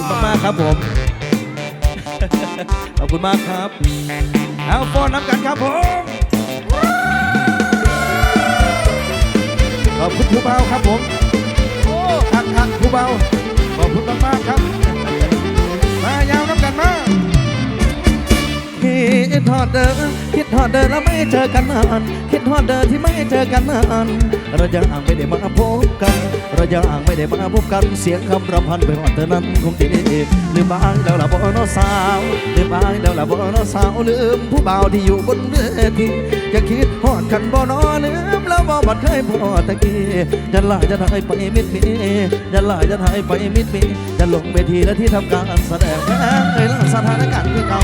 คุณมากๆครับผม ขอบคุณมากครับเอาฟอนน้ำกันครับผม ขอบคุณผู้เบาครับผมโอ้ทักทักผู้เบา ขอบคุณมากๆครับ มายาวน้ำกันมา คิดทอดเดินคิดทอดเดินแล้วไม่เจอกันนานคิดทอดเดินที่ไม่เจอกันนานเรายังไม่ได้มาพบกัน เรายังไม่ได้มาพบกันเสียงคำรำพันไปหอดเธอนั้นคงดีลืมบ้างแล้วล่ะบ่น้อสาวลืมบ้างแล้วล่ะบ่น้อสาวลืมผู้บ่าวที่อยู่บนเวทีอย่าคิดหอดกันบ่น้อลืมแล้วบ่บัดเคยพอตะกี้จะลาจะถ่ายไปมิดมีจะลาจะถ่ายไปมิดมีจะลงเวทีและที่ทำการแสดงแม้เคยเล่าสถานการณ์คือเก่า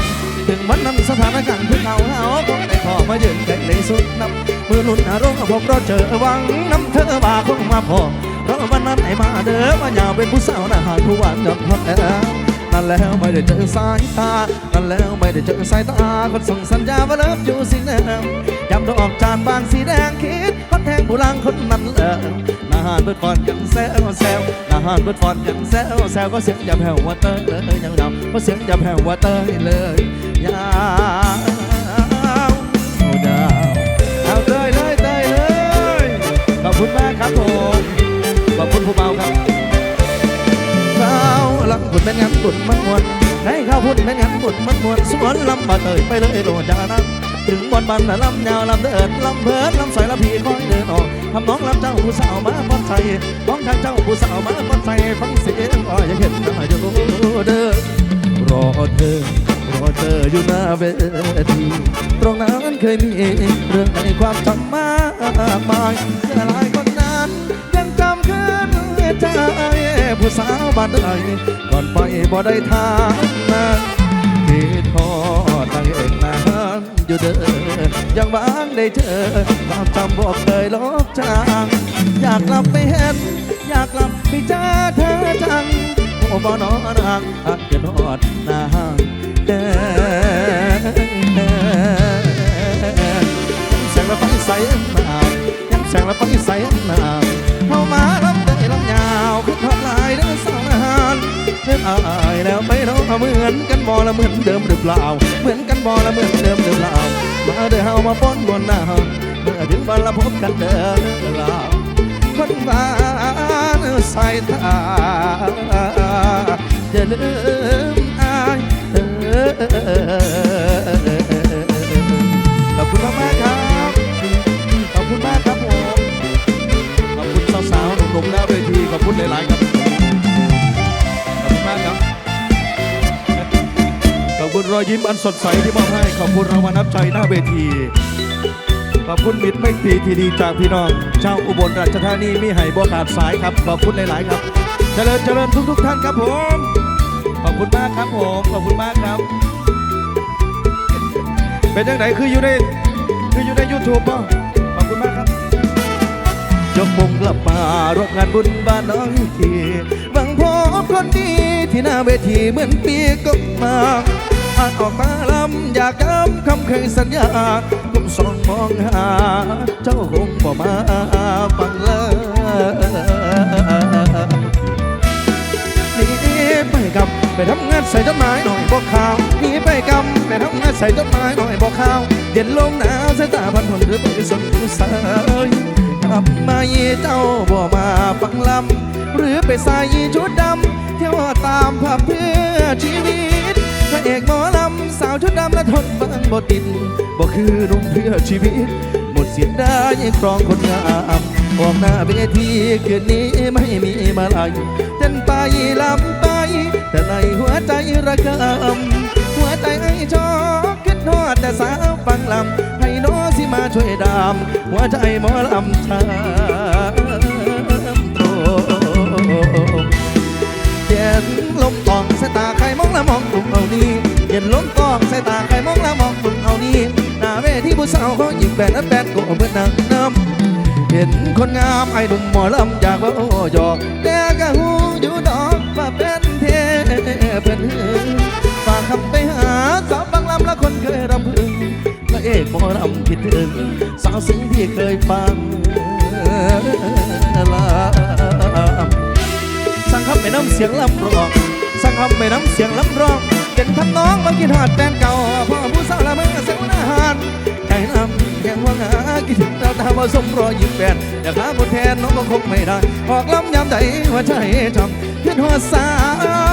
ถึงวันนั้นสถานการณ์คือเขาเอาคงได้ขอมายืนแก่ในสุดน้ำมือลุ่นอารมณ์พบเราเจอวังน้ำเธอบ่าคงมาพอเพราะวันนั้นไอ้มาเด้อมาอยาเป็นผู้สาวนะหากผู้หวานยอมพักแล้วนั่นแล้วไม่ได้เจอสายตา นั่นแล้วไม่ได้เจอสายตาคนส่งสัญญาว่าเลิฟอยู่สิแดงยำดอกจานบางสีแดงคิดพัดแทงผู้ลังคนนั้นเออนาหารเบิดฟอนกันแซวแซวนาหารเบิดฟอนกันแซวแซวก็เสียงอย่าแผ่วว่าเตอเลยยังยำก็เสียงอย่าแผ่วว่าเตยเลย ยาวดาวเอาเตยเลยเตยเลยขอบคุณมากครับผมขอบคุณผู้เบาครับข้าวลังบุญเป็นงานบุญมันมวนให้ข้าวพุ่นเป็นงานบุญมันมวนสวนลำบาเตยไปเลยโดนจานัถึงบอนบันลำยาวลำเดินลำเพินลำใสลำพีคอยเดินออกทำน้องลำเจ้าผู้สาวมาป้อนใจน้องทางเจ้าผู้สาวมาป้อนใจฟังเสียงอ้อยเห็นหน้าอยู่เด้อรอเธอ ออยู่หน้าเวทีตรงนั้นเคยมีเรื่องในความจำมากมายเมื่หลายคนนั้นยังจำขึ้นใจผู้สาวบ้านใดก่อนไปบ่ได้ทางนั้นคิดทอดตั้งเอกนานอยู่เด้อยังบางได้เจอความจำบอกเคยลบจางอยากกลับไปเห็น อยากกลับไปเจอเธอจังโอ้บ่นอนห่างหักจะนอดหน้าห้างเด้ยังแสงละไฟใสหนางแสงละไฟใสหนาว เข้ามาลำได้ลำยาวขึ้นทอดลายเด้อสาวนาหารเริ่มอายแล้วไปเนาะเหมือนกันบ่ละเหมือนเดิมหรือเปล่าเหมือนกันบ่ละเหมือนเดิมหรือเปล่ามาเด้อเฮามาป้อนบนหน้าเฮาเมื่อถึงวันละพบกันเด้อลาคนบ้านสายตาอย่าลืมอายเออ ขอบคุณมากๆครับ ขอบคุณมากครับผม ขอบคุณสาวๆหนุ่มๆหน้าเวทีขอบคุณหลายๆครับ ขอบคุณมากครับ ขอบคุณรอยยิ้มอันสดใสที่มอบให้ ขอบคุณรางวัลน้ำใจหน้าเวที ขอบคุณมิตรไม่ตีที่ดีจากพี่น้องชาวอุบลราชธานีมีไห่บัวขาดสายครับ ขอบคุณหลาย ๆ ครับ เจริญเจริญทุก ๆ ท่านครับผม ขอบคุณมากครับผม ขอบคุณมากครับ เป็นยังไงคืออยู่ในคืออยู่ในยูทูบป่ะขอบคุณมากครับยกมงกลับมารวมงานบุญบ้านน้องทีหวังพบคนดีที่หน้าเวทีเหมือนปีก็มาอ่านออกมาลำอยากจำคำเคยสัญญาก้มสองมองหา เจ้าคงบ่มาฟังเลยหนีไปกับไปทำงานใส่ต้นไม้หน่อย บอกข่าวหนีไปกับไปทำงานใส่ต้นไม้หน่อยบอกข่าวเย็นลมหนาวสายตาพันผนหรือไปสนผู้สาวทำไมาเจ้าบ่มาฟังลำหรือไปใส่ชุดดำเที่ยวตามภาพเพื่อชีวิตพระเอกหมอลำสาวชุดดำและทนฟังบ่ติดบ่คือหนุ่มเพื่อชีวิต หมดเสียดายครองคนงามออกหน้าเวทีคืนนี้ไม่มีมาลายเต้นไปลำไป แต่ในหัวใจระกำหัวใจไอ้ชอคิดทอดแต่สาวฟังลำให้น้องสิมาช่วยดามหัวใจหมอลำชามโตเย็นลมตองสายตาใครมองละมองกลุ่มเอานี้เย็นลมตองสายตาใครมองละมองกลุ่มเอานี้หน้าเวทีผู้สาวเขาหยิบแบนนั้นแบนก็เหมือนนางน้ำเห็นคนงามไอ้หนุ่มหมอลำอยากว่าโอ้ยอก มอลำคิดถึงสาวสิ่งที่เคยฟังลำสั่งคำไปน้ำเสียงลำร้องสั่งคำไปน้ำเสียงลำร้องเป็นทำน้องมากินหอดแฟนเก่าพ่อผู้สาวละเมื่อเสียงอาหารใจน้ำแข็งว่างาคิดถึงเราตาวาสมรอยยิ้มแฟนอยากหาบทแทนน้องก็คงไม่ได้ออกลำยามใดว่าใจทำขึ้นหัวสา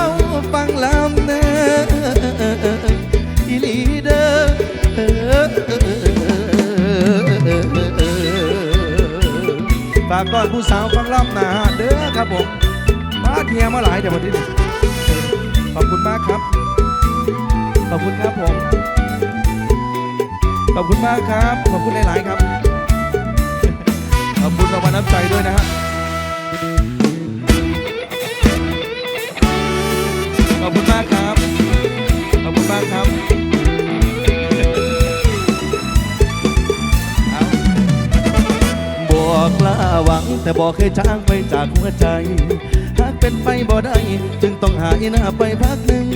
วฟังลำเนออีลีเดอากก่อนผู้สาวฟังลำหนาเด้อครับผมมาเทียมาหลายแต่วันนี้ขอบคุณมากครับ ขอบคุณครับผม ขอบคุณมากครับ ขอบคุณหลาย ๆ ครับ ขอบคุณรางวัลน้ำใจด้วยนะฮะขอบคุณมากครับ ขอบคุณมากครับ บอกกล้าหวัง แต่บอกเคยจ้างไปจากหัวใจ หากเป็นไปบ่ได้ จึงต้องหายหน้าไปพักหนึ่ง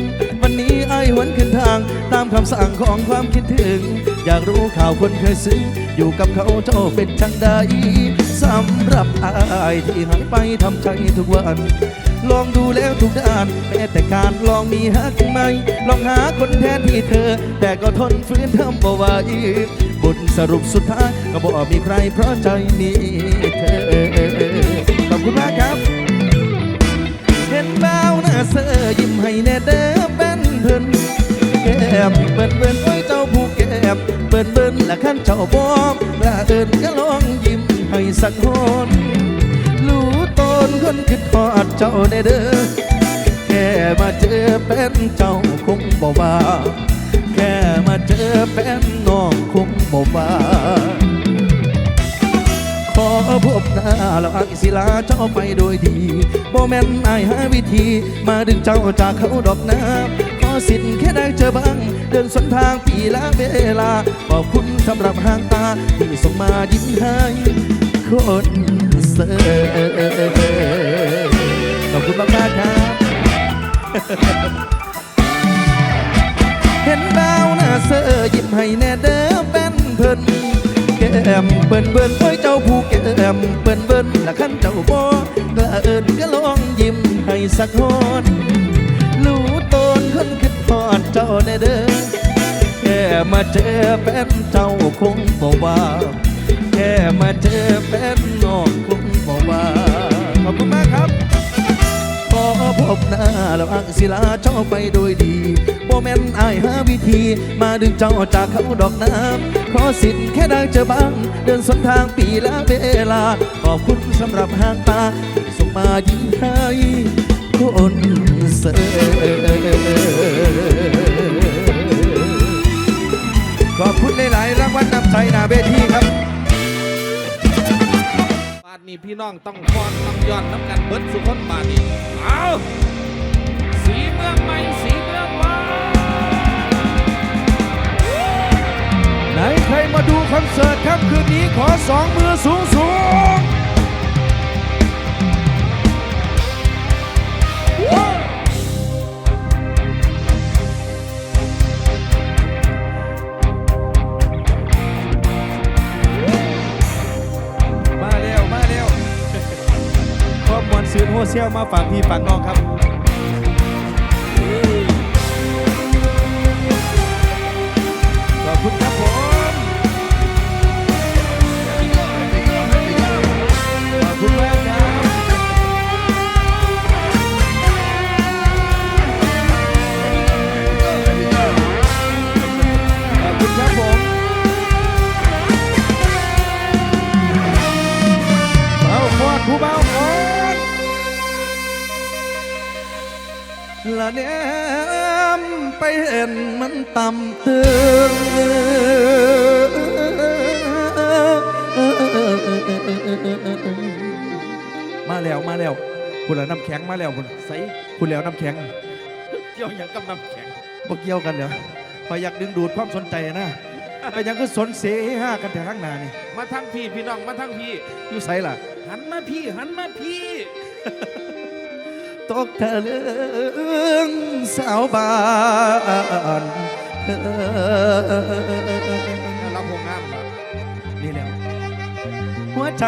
วันนี้ไอ้หวนขึ้นทาง ตามคำสั่งของความคิดถึง อยากรู้ข่าวคนเคยซึ้งอยู่กับเขาเจ้าเป็นจังใดสำหรับอายที่หายไปทำใจทุกวัน ลองดูแล้วทุกด้านแม้แต่การลองมีฮักไหม ลองหาคนแทนที่เธอ แต่ก็ทนฝืนทำบ่ไหว บทสรุปสุดท้ายก็บอกมีใครเพราะใจมีเธอขอบคุณมากครับ เห็นบ่าวหน้าเสือยิ้มให้แน่เด้อเป็นเพิ่นแก้มเบิ่นเบิ่นโอ้เจ้าผู้แก้มเบิ่นเบิ่นละขั้นเจ้าบอมละเอินก็ลองยิ้มให้สักคนรู้ตนคนคิดทอดเจ้าแน่เด้อแค่มาเจอเป็นเจ้าคงบ่ว่า แค่มาเจอเป็นน้องคงบ่ว่าขอพบหน้าแล้วอักศิลาเจ้าไปโดยดีโมแมนอายหาวิธี มาดึงเจ้าจากเขาดอกน้ำขอสิทธิ์แค่ได้เจอบ้าง เดินสวนทางปีละเวลา ขอบคุณสำหรับหางตา ที่ส่งมายิ้มให้คนเสิร์ขอบคุณมากๆครับ เสือยิ้มให้แน่เด้อเป็นเพิ่นแก้มเบิ่นเบิ่นโอ้ยเจ้าผู้แก้มเบิ่นเบิ่นละคันเจ้าบ่กล้าเอิ้นก็ลองยิ้มให้สักคนรู้ตนคนคิดทอดเจ้าแน่เด้อแค่มาเจอเป็นเจ้าคงบ่ว่าแค่มาเจอเป็นน้องคง บหน้าแล้วอักศิลาเจ้าไปโดยดีโมแมนอายหาวิธี มาดึงเจ้าจากเขาดอกน้ำขอสิทธิ์แค่ได้เจอบ้าง เดินสนทางปีละเวลา ขอบคุณสำหรับหางตาที่ส่งมายิ้มให้ พี่น้องต้องฟ้อนต้องย้อนน้ำกันเบิดสุคนบาดนี้เอาสีเมืองใหม่สีเมืองใหม่ไหนใครมาดูคอนเสิร์ตครับคืนนี้ขอสองมือสูงสูง เชียลมาฝากพี่ฝากน้องครับ แล้วน้ำแข็งมาแล้วคุณใส่คุณแล้วน้ำแข็งเกี่ยวอย่างกับน้ำแข็งบ่เกี่ยวกันเหรอพอยอยากดึงดูดความสนใจนะไปยังก็สนเสห้ากันแต่ข้างหน้านี่มาทั้งพี่พี่น้องมาทั้งพี่อยู่ไสล่ะ หันมาพี่หันมาพี่ตกทะเลืองสาวบ้านเธอรับพงน้ำเหรอนี่แล้วหัวใจ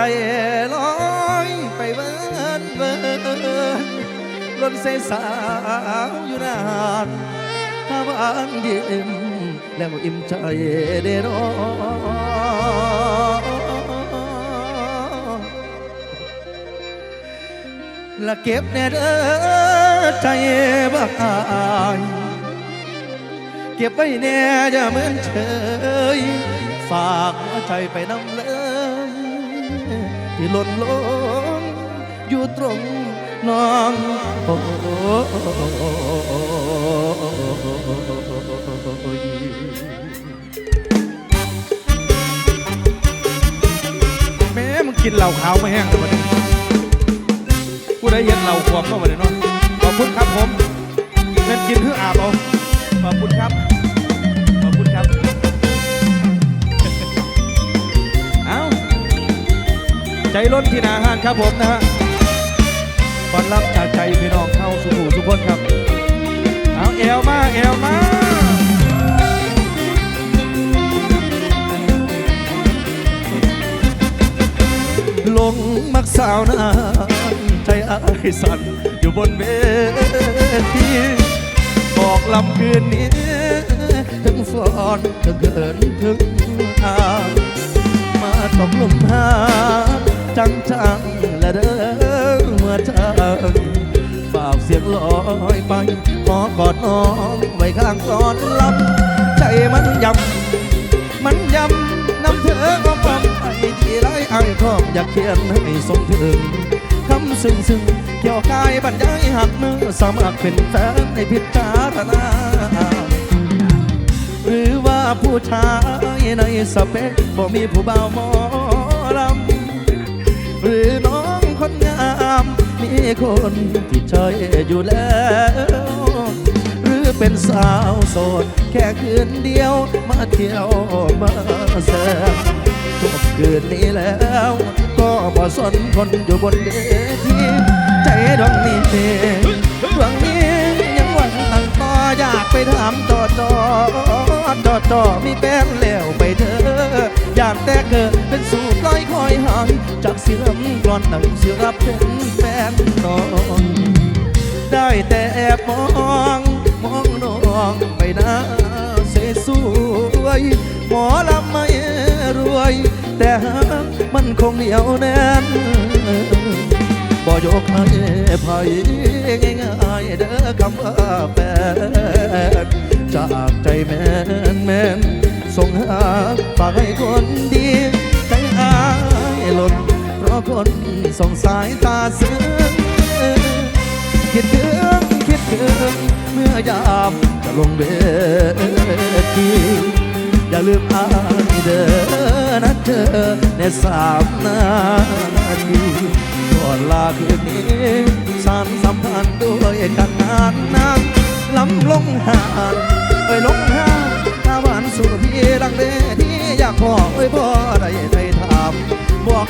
ลอยไปเวินเวิน ล้นเสสาวอยู่นานถ้าบ้านยิ้มแล้วอิ่มใจเด้อน้อละเก็บแน่เด้อใจบ้านเก็บไว้แน่อย่าเหมือนเฉยฝากหัวใจไปน้ำเลยที่หล่นลงอยู่ตรง น้องโอ้แม่มึงกินเหล้าขาวมาแห้งแล้ววันนี้ผู้ใดเห็นเราควบเข้ามาเลยเนาะขอบคุณครับผมเงินกินเพื่ออาบเอาขอบคุณครับขอบคุณครับเอาใจล้นที่นาหานครับผมนะฮะ รับจากใจพี่น้องเข้าสู่หมู่ทุกคนครับ เอาเอวมาเอวมาลงมักสาวนานใจอายสั่นอยู่บนเวทีบอกลำคืนนี้ถึงฟอนถึงเกินถึงอามาตกหลุมหาจังจังและเด้อหัว ฝากเสียงลอยไป ขอกอดน้องไว้ข้างกอนลำใจมันยำ มันยำนำเธอก็ฟังไปที่ไรไอ้ครอบอยากเขียนให้ทรงถึงคำซึ้งซึ้งเกี่ยวกายบรรยายหักมือสมัครเป็นแฟนให้พิจารณา หรือว่าผู้ชายในสเปคบ่มีผู้บ่าวหมอลำหรือน้อง คนงาม มีคนที่ใจอยู่แล้ว หรือเป็นสาวโสด แค่คืนเดียวมาเที่ยวมาแซมจบคืนนี้แล้ว ก็บ่สนคนอยู่บนเวทีใจดวงนี้ดวงนี้ยังหวังตั้งต่ออยากไปถามต่อต่อต่อต่อมีแฟนแล้วไปเถออยากแต่เกิดเป็นสู่ปล่อยคอยหายจากเสื่อ มกลอนหนังสิรับเป็นแฟนน้อง ได้แต่แอบมอง มองน้องไปน้าเสสวยหมอลำไม่รวย แต่มันคงเหนียวแน่นบ่ยกให้ไผง่ายๆเด้อคำว่าแฟนจากใจแม่นแม่นส่งหาฝากให้คนดีใจอายหล่น เพราะคนส่งสายตาซึ้งคิดถึงคิดถึงเมื่อยามจะลงเวทีอย่าลืมอายเด้อนะเธอในสามนาทีก่อนลาคืนนี้สารสัมพันธ์ด้วยกันนานนานล้ำลงหานเอ้ยลง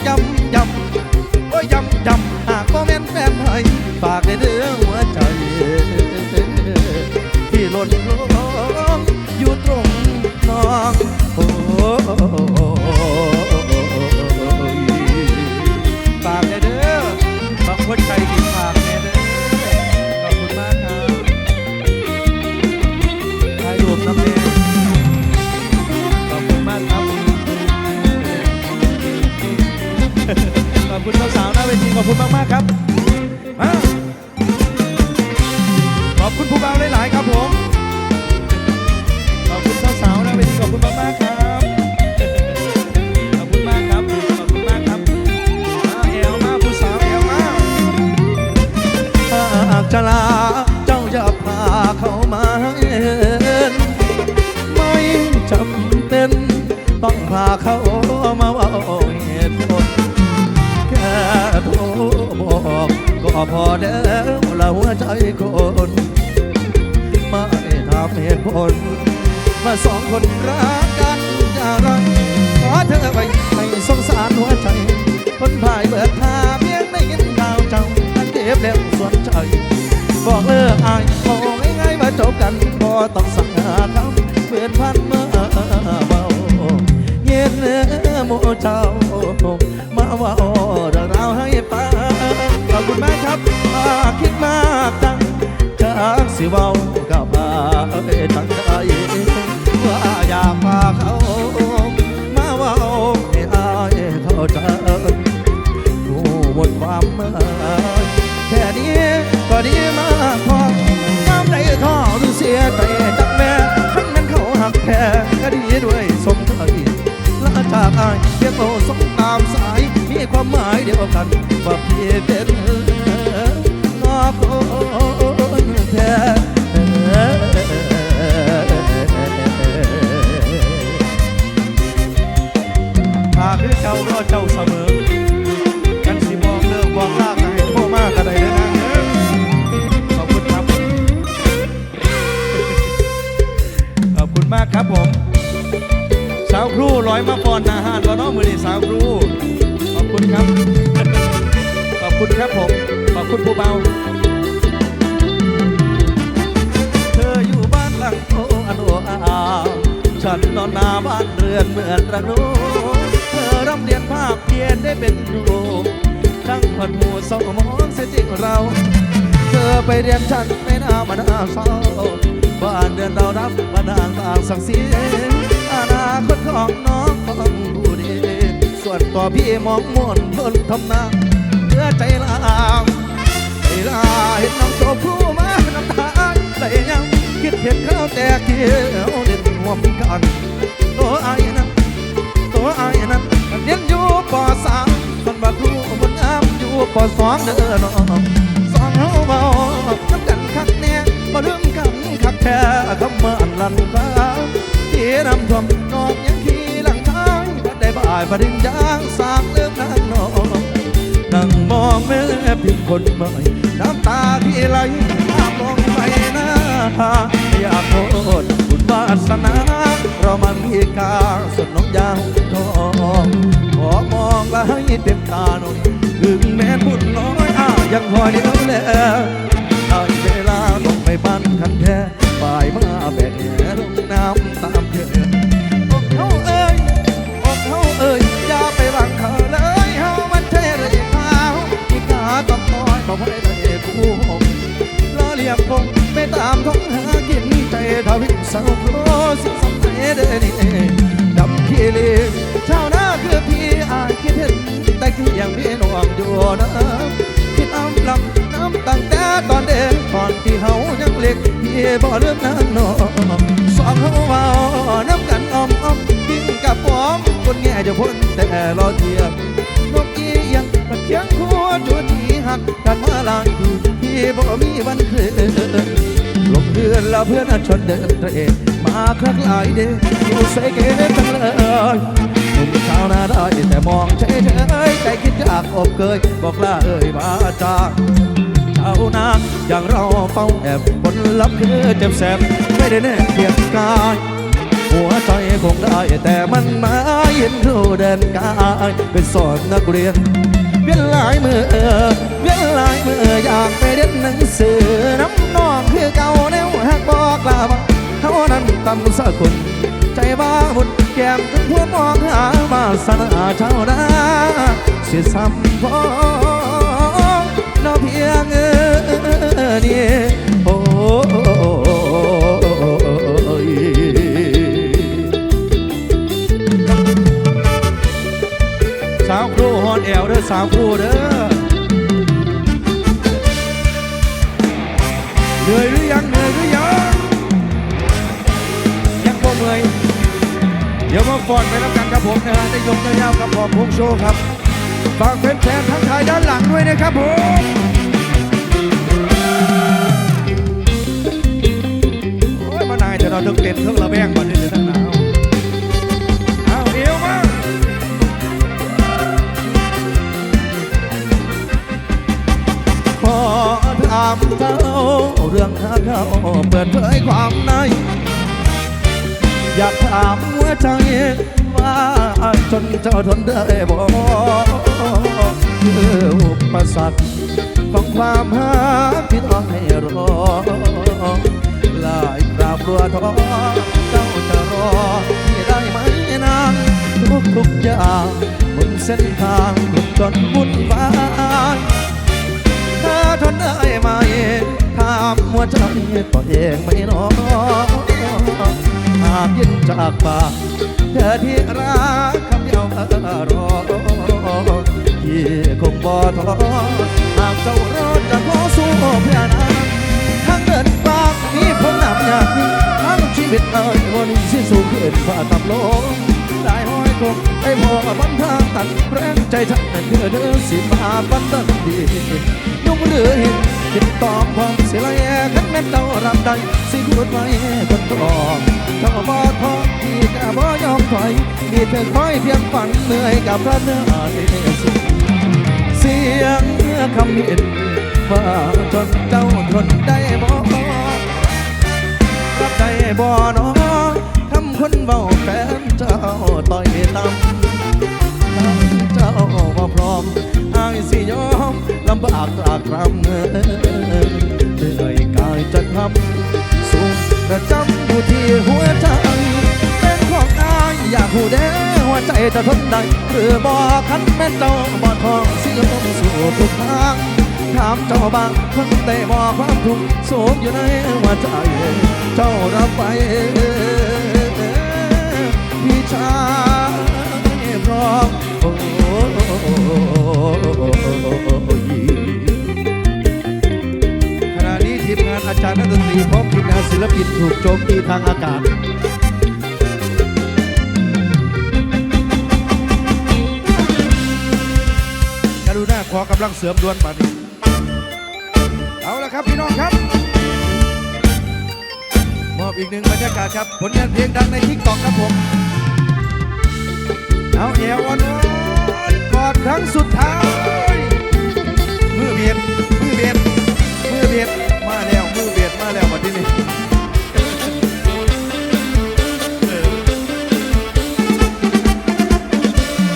ยำยำโอ้ยำยำหากบ่แม่นแฟนให้ฝากในเรื่องหัวใจที่หล่นลง หากจะลาเจ้าจะพาเขามาเห็นไม่จำเป็นต้องพาเขามาเว่าเหตุผลแค่โทรบอกก็พอแล้วละหัวใจคนไม่ทำเหตุผลมาสองคนรักกันจะไรขอเธอไปให้สงสารหัวใจคนพายเบิดพาเพียงได้ยินข่าวเจ้าอันเจ็บแล้วส่วนใจ บอกเลิกอายบอกง่ายๆมาจบกันพอต้องสั่งหาคำเพื่อนพันมาเบาเย็นเนื้อหมูเจ้า มาว่าเรื่องราให้ฟังขอบคุณแม่ครับมาคิดมากจังจกับมาเอ้ยตั้งใจ ดียวกันว่าพี่เป็นงอคนแท้หากคือเจ้ารอเจ้าเสมอ กันสิบอกเลิกบอกลากันให้โทรมากกันได้เลยนะขอบคุณครับ ขอบคุณมากครับผม สาวครูร้อยมาฟอนอาหารวะน้องมือนี่สาวครู คุณครับผม ขอบคุณผู้เบา เธออยู่บ้านหลังโตอันโออาฉันนอนหนาบ้านเรือนเหมือนระโนเธอร่ำเรียนภาคเพียนได้เป็นครูช่างพันหูสมองเสียจริงเรา เธอไปเรียนฉันไม่น่ามาน่าเศร้าบ้านเดือนเรารับมาด่างต่างสังสีอนาคตของน้องต้องดูดีส่วนตัวพี่มองมนทนทำนาเพื่อ ใจลางเวลาเห็นน้องตัวผู้มาน้ำตาไหลยังคิดเห็นเขาแต่เกี่ยวเด่นห่วมกันตัวไอ้นั้นตัวไอ้นั้นเรียนอยู่ปสามคนบาครูบนน้ำอยู่ปสองเด้อน้องสองเฮาเบาน้ำกันคักแน่บ่ลืมกันคักแท้คำว่าอันลันฟ้าที่น้ำท่วมนอกยังขี่หลังท้ายบัดได้บ่ายปริญญางสางเรื่องนางนอง แม่พิมพ์คนใหม่ น้ำตาที่ไหลภาพลงไปหน้าอยากโทษบุญวาสนา เรามันมีกาสนน้องยาวทองขอมองและให้เต็มตาหน่อยถึงแม้บุญน้อยอายังพอยเดียวแลได้เวลาต้องไปบ้านคันแท้บ่ายมาแบกแหลงน้ำ บคงไปตามท้องหากินใจทวินเศร้าโครสิสำเร็จเดนี่ดำขี้เลีชาวนาคือพี่อายคิดเห็นแต่คือยังมีหน่วงอยู่นะคิดอ้ำลำน้ำตั้งแต่ตอนเด็กก่อนที่เฮายังเล็กพี่บ่เลือกนั้นนอสองเฮาเมาน้ำกันอ้อมอ้อมกินกับปอมคนแง่จะพ้นแต่รอเทียมนกอียังมาเคียงคู่จุดที หักกันมาหลายคืนพี่บ่มีวันคืนลงเรือนแล้วเพื่อนชนเดินเตะมาคลักหลายเดอยู่ใส่เกณฑ์จังเลยหนุ่มชาวนาได้แต่มองเฉยๆใจคิดอยากอบเกยบอกลาเอ่ยมาจากชาวนาอย่างเราเฝ้าแอบผลลัพธ์คือเจ็บแสบไม่ได้แน่เพียงกายหัวใจคงได้แต่มันมาเห็นรูเดินกายเป็นสอนนักเรียน วียนหลายมือเออเวียนหลายมืออยากไปเรียนหนังสือน้ำนองคือเก่าแนวหักบอกลาบเท่านั้นตำสักคน ใจบ้าหุ่นแก้มถึงพวมองหามาสนาเท่านาเสียซ้ำพอน้อเพียงเออเนี่ย สาวครูเด้อเหนื่อยหรือยังเหนื่อยหรือยังยังบ่เมื่อยเดี๋ยวมาฟอนไปแล้วกันครับผมนะฮะได้ยกยาวๆกับพอพงโชว์ครับฝากแฟนๆทั้งทายด้านหลังด้วยนะครับผมโอ้ยมานายแต่เราถึงเต้นเครื่องระแบงก่อนนี่จะตั้งหนาวามเจ้าเรื่องหาเขาเปิดเผยความใน อยากถามหัวใจว่าจนเจ้าทนได้บ่คืออุปสรรคของความหาที่ต้องให้รอหลายกราบรัวท้อเจ้าจะรอที่ได้ไหมนางทุกทุกอย่างบนเส้นทางจนวุ่นวายถ้า ได้ไหมถามามหัวใจตัวเองไม่น้อหากยินจากปากเธอที่รักคำเดียวรอที่คงบ่ท้อหากเจ้ารอดจะขอสู้เพื่อนาทั้งเดินปากมีผมนำอยากยิ่งทั้งชีวิตเอ่ยวันสิ้นสูงขึ้นฝ่าตับลกได้ห้อย คงได้พอบันทางตัดแรงใจฉันนั้นเธอเดินสิมาบันตันดียุ่งหรือเห็นติดตอมความเสียละแย่กันแม่เจ้ารับได้สิพูดไว้คนตรองเจ้าบ่ท้อที่กะบ่ยอมถอยมีเธอคอยเพียงฝันเหนื่อยกับพระเนื้อเดชเสียงคำเห็นว่าจนเจ้าทนได้บ่รับได้บ่น้อง คนเบาแฟนเจ้าต่อยต่ำถ้าเจ้าบ่พร้อมอายสิยอมลำบากตรากตรำเอ่ยเหนื่อยกายจะทำสูงประจำอยู่ที่หัวใจเป็นของอายอยากหูแด้หัวใจจะทนได้หรือบ่คันแม่เจ้าบ่ทองสิยอมสู่ทุกทางถามเจ้าบางคนได้บอกความทุกข์สูงอยู่ในหัวใจ เจ้ารับไป ศิลปินถูกโจมตีทางอากาศ กรุณาขอกำลังเสริมดวนบัดนี้เอาละครับพี่น้องครับ มอบอีกหนึ่งบรรยากาศครับ ผลงานเพลงดังในทิกตอกครับผม เอาเอวอ่อนกอดครั้งสุดท้าย มือเบียดมือเบียดมือเบียด แล้ววันที่นี้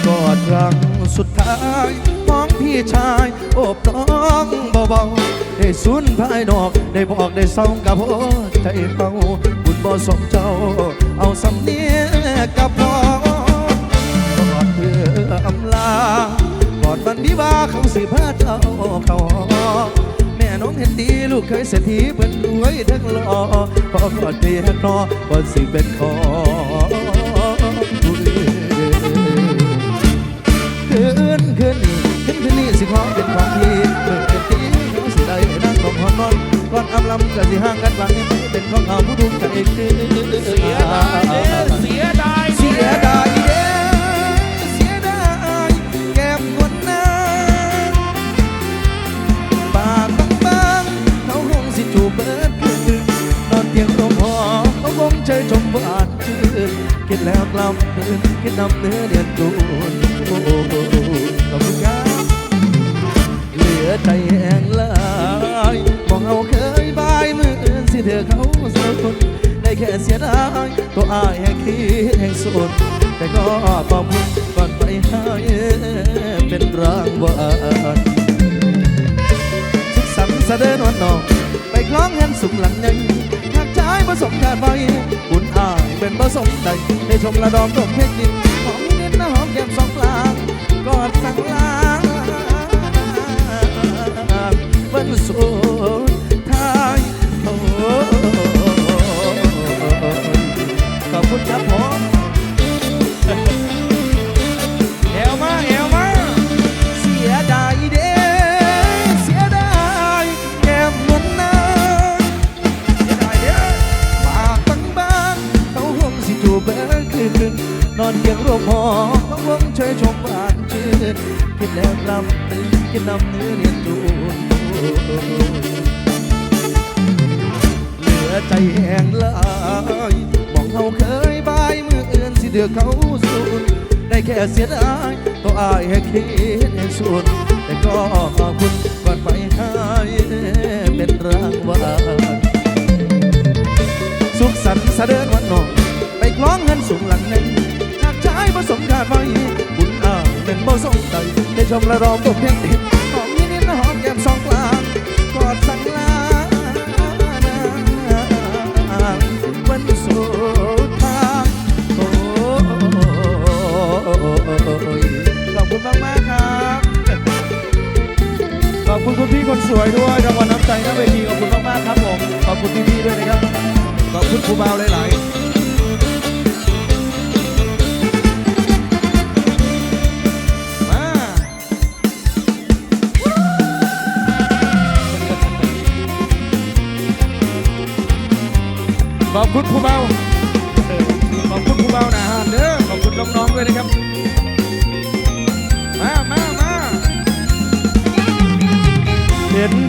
กอดรังสุดท้ายมองพี่ชายโอบน้องเบาๆได้สูนภายนอกได้บอกได้เศร้ากับหัวใจเขาบุญบ่สมเจ้า เอาสำเนียกับพ่อกอดเพื่ออำลากอดวันวิวาเขาสิพาเจ้าเขา น้องเห็นดีลูกเคยเศรษฐีเป็นรวยทั้งหล่อพอกอดเดียกนอก่อนสิเป็นขอคืนคืนนี้คืนคืนนี้สิขอเป็นของพี่เมื่อเป็นตีเขาสิได้นั่งของหอนนอนก่อนอำลำก็สิห่างกันบางนี้เป็นของเขาผู้ดูใจเสียดายเสียดายเสียดาย ชยชมหวานชื่นคิดแล้วกลับคืนคิดนำเนื้อเดือนตูนโอ้โหขอบคุณครับเหลือใจแห้งลายมองเอาเคยบายมืออื่นสิเธอเขาสองคนได้แค่เสียดายตัวอายแห่งคิดแห่งสุดแต่ก็ขอบคุณก่อนไปให้เป็นรางวัลสุขสันต์เสด็จวันนองไปคล้องเงินสุขหลังยัง ผสมกันไว้บุญอายเป็นผสมใดได้ชมระดอมตกเพชรดินหอมนิดนะหอมแก้มสองกลางกอดสั่งลางเป็นสุดท้ แล้วกลับตื่นคิดนำเนื้อเรียนจูนเหลือใจแห้งลายมองเขาเคยบายมือเอื่นสิเดือเขาสูญได้แค่เสียดายตัวอายให้คิดให้สุดแต่ก็ขอบคุณก่อนไปให้เป็นรางวัลสุขสันต์เด็จวันนองไปคล้องเงินสูงหลังหนึ่งหากใช้ผสมขาดไว้บุญ เป็นบ่สมใจได้ชมและรอมตกเพียงติดหอมนิดนิดๆหอมแก้มสองกลางกอดสั่งลาวันสุดท้ายโอ้ยขอบคุณมากมากๆครับขอบคุณคุณพี่คนสวยด้วยรางวัลน้ำใจหน้าเวทีขอบคุณมากมากๆครับผมผู้บ่าวหลายๆ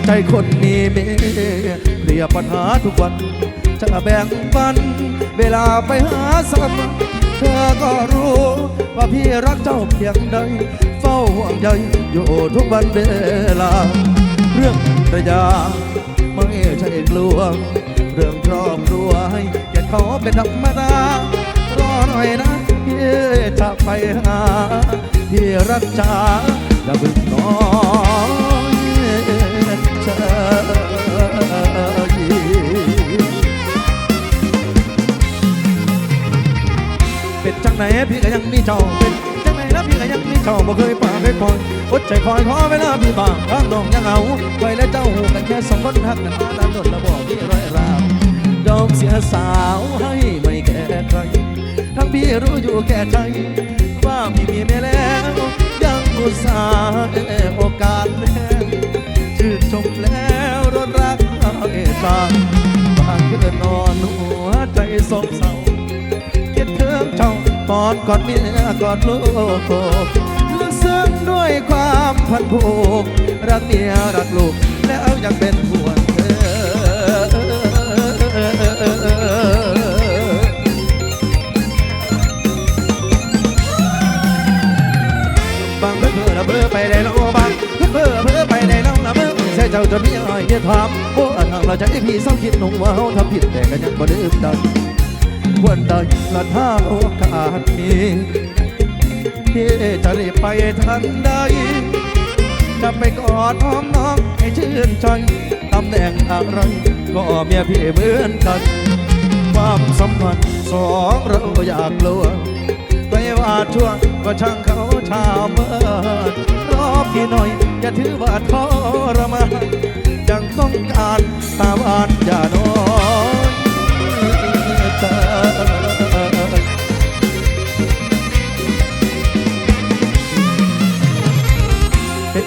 ใจคนมีเมเคลียปัญหาทุกวันจะแบ่งปัน เวลาไปหาสัมเธอก็รู้ว่าพี่รักเจ้าเพียงใด เฝ้าห่วงใยอยู่ทุกวันเวลา เรื่องระยะไม่ใช่กลัวเรื่องครอบครัวให้เกียรติเขาเป็นธรรมดารอหน่อยนะพี่จะไปหา ที่รักษาอย่าเบึงน้อย จังไหนพี่ก็ยังมีเจ้าเป็นจังไหนแล้วพี่ก็ยังมีเจ้าบ่เคยป่าเคยปล่อยอดใจคอยขอเวลาพี่บางข้างน้องยังเอาไว้และเจ้าหูกันแค่สองคนหักกันมาแล้วโดนระบอกพี่ร้อยราวดอกเสียสาวให้ไม่แก่ใครทั้งพี่รู้อยู่แก่ใจว่าพี่มีแม่แล้ว ยังอุตส่าห์โอกาสแล้วชื่นชมแล้วรถรักเอตาบางคืนนอนหัวใจสงเศร้าคิดถึงเจ้า กอดกอดเมียกอดลูกลึกซึ้งด้วยความพันผูก รักเมียรักลูก แล้วยังเป็นห่วงเธอบางเพื่อมือระเบ้อไปได้แล้วบางเพื่อเพื่อไปได้แล้วละเบ้อใช่เจ้าจนพี่อ้อยเนี่ยถามโอ้ทางเราจะให้พี่เศร้าคิดหนุ่มว่าเขาทำผิดแต่ก็ยังบ่ลืมดัน ควรได้ละถ้าโอกาสมีพี่จะรีบไปทันใด จะไปกอดหอมน้องให้ชื่นใจตำแหน่งอะไร ก็เมียพี่เหมือนกัน ความสัมพันธ์สองเราอยากกลัวไม่ว่าชั่วก็ช่างเขาชาวเมื่อรอพี่หน่อย อย่าถือว่าทรมานยังต้องการตาหวานอย่านอย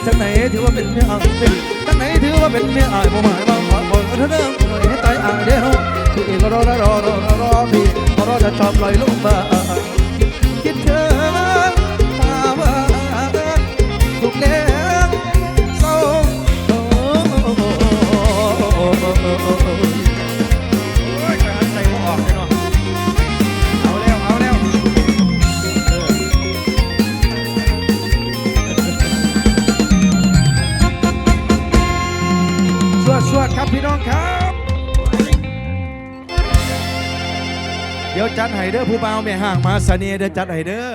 จังไหนถือว่าเป็นเมียอายเป็นจังไหนถือว่าเป็นเมียอายบ่หมายว่าขอบอกเธอเดิมให้ตายอายเด้อพี่ก็รอรอรอรอรอรอพี่ก็รอจะชอบลอยลงมาคิดเธอตาว่าทุกเล่ พี่น้องครับ เดี๋ยวจัดไห้เด้อผู้บ่าวแม่ห่างมาเสนีเด้อจัดไห้เด้อ